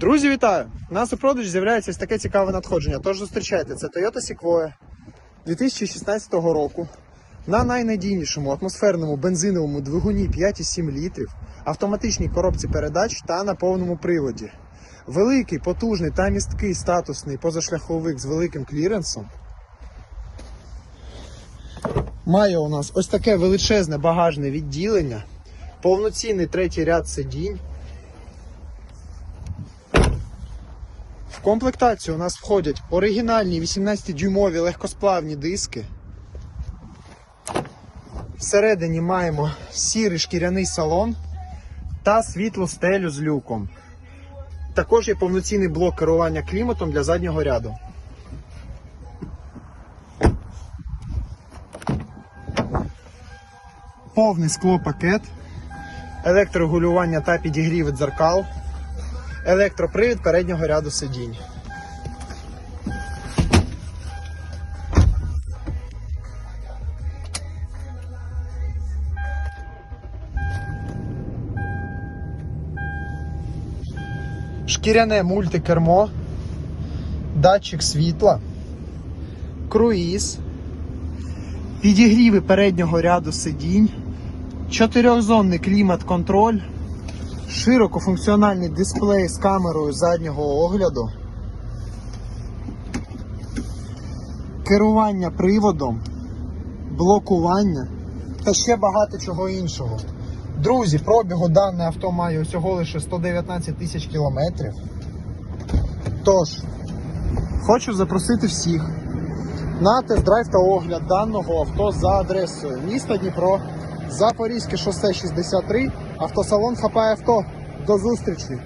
Друзі, вітаю! У нас у продажі з'являється ось таке цікаве надходження. Тож зустрічайте, це Toyota Sequoia 2016 року на найнадійнішому атмосферному бензиновому двигуні 5,7 літрів, автоматичній коробці передач та на повному приводі. Великий, потужний та місткий статусний позашляховик з великим кліренсом. Має у нас ось таке величезне багажне відділення, повноцінний третій ряд сидінь. Комплектацію у нас входять оригінальні 18-дюймові легкосплавні диски. Всередині маємо сірий шкіряний салон та світлу стелю з люком. Також є повноцінний блок керування кліматом для заднього ряду. Повний склопакет, електрорегулювання та підігріви дзеркал, електропривід переднього ряду сидінь. Шкіряне мультикермо, датчик світла, круїз, підігріви переднього ряду сидінь, чотирьохзонний клімат-контроль, широкофункціональний дисплей з камерою заднього огляду, керування приводом, блокування та ще багато чого іншого. Друзі, пробігу дане авто має усього лише 119 тисяч кілометрів. Тож, хочу запросити всіх на тест-драйв та огляд даного авто за адресою міста Дніпро, Запорізьке шосе 63, автосалон хапає авто. До зустрічі!